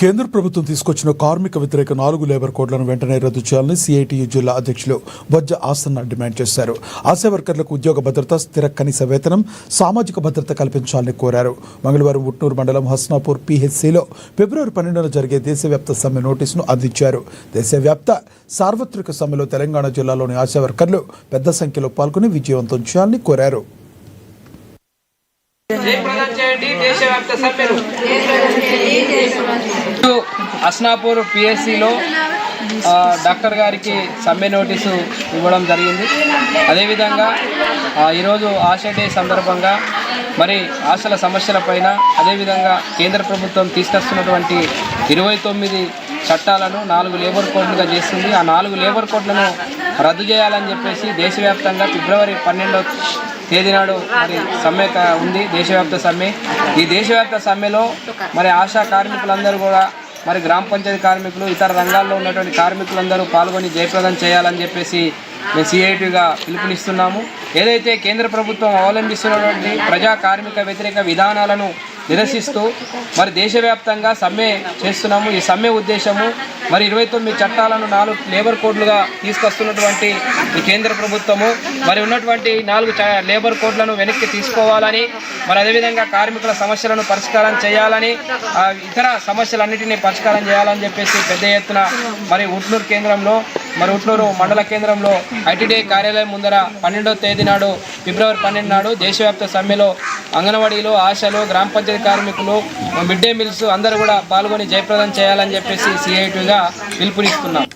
కేంద్ర ప్రభుత్వం తీసుకొచ్చిన కార్మిక వ్యతిరేక నాలుగు లేబర్ కోడ్లను వెంటనే రద్దు చేయాలని సిఐటియు జిల్లా అధ్యక్షులు బొజ్జ ఆసన్న డిమాండ్ చేశారు. ఆశా వర్కర్లకు ఉద్యోగ భద్రత స్థిర కనీస వేతనం సామాజిక భద్రత కల్పించాలని కోరారు. మంగళవారం ఉట్నూరు మండలం హస్నాపూర్ పిహెచ్సిలో ఫిబ్రవరి పన్నెండున జరిగే దేశవ్యాప్త సమ్మె నోటీసును అందించారు. దేశవ్యాప్త సార్వత్రిక సమ్మెలో తెలంగాణ జిల్లాలోని ఆశా వర్కర్లు పెద్ద సంఖ్యలో పాల్గొని విజయవంతం చేయాలని కోరారు జయప్రదం చేయండి దేశవ్యాప్త సమ్మెను అస్నాపూర్ పిఎస్సిలో డాక్టర్ గారికి సమ్మె నోటీసు ఇవ్వడం జరిగింది. అదేవిధంగా ఆ, ఈరోజు ఆశా డే సందర్భంగా మరి ఆశల సమస్యలపైన అదేవిధంగా కేంద్ర ప్రభుత్వం తీసుకొస్తున్నటువంటి ఇరవై తొమ్మిది చట్టాలను నాలుగు లేబర్ కోడ్లుగా చేస్తుంది. ఆ నాలుగు లేబర్ కోడ్లను రద్దు చేయాలని చెప్పేసి దేశవ్యాప్తంగా ఫిబ్రవరి పన్నెండో తేదీ నాడు మరి సమ్మె ఉంది దేశవ్యాప్త సమ్మె. ఈ దేశవ్యాప్త సమ్మెలో మరి ఆశా కార్మికులందరూ కూడా మరి గ్రామ పంచాయతీ కార్మికులు ఇతర రంగాల్లో ఉన్నటువంటి కార్మికులందరూ పాల్గొని జయప్రదం చేయాలని చెప్పేసి మేము సిఐటిగా పిలుపునిస్తున్నాము. ఏదైతే కేంద్ర ప్రభుత్వం అవలంబిస్తున్నటువంటి ప్రజా కార్మిక వ్యతిరేక విధానాలను నిరసిస్తూ మరి దేశవ్యాప్తంగా సమ్మె చేస్తున్నాము. ఈ సమ్మె ఉద్దేశము మరి ఇరవై తొమ్మిది చట్టాలను నాలుగు లేబర్ కోడ్లుగా తీసుకొస్తున్నటువంటి ఈ కేంద్ర ప్రభుత్వము. మరి ఉన్నటువంటి నాలుగు చ- లేబర్ కోడ్లను వెనక్కి తీసుకోవాలని మరి అదేవిధంగా కార్మికుల సమస్యలను పరిష్కారం చేయాలని ఇతర సమస్యలన్నింటినీ పరిష్కారం చేయాలని చెప్పేసి పెద్ద ఎత్తున మరి ఉట్నూరు కేంద్రంలో మరి ఉట్నూరు మండల కేంద్రంలో ఐటీడీ కార్యాలయం ముందర పన్నెండవ తేదీ నాడు ఫిబ్రవరి పన్నెండు నాడు దేశవ్యాప్త సమ్మెలో అంగన్వాడీలు ఆశలు గ్రామ పంచాయతీ కార్మికులు మిడ్ డే మీల్స్ అందరూ కూడా పాల్గొని జయప్రదం చేయాలని చెప్పేసి సిఐటిగా పిలుపునిస్తున్నాం.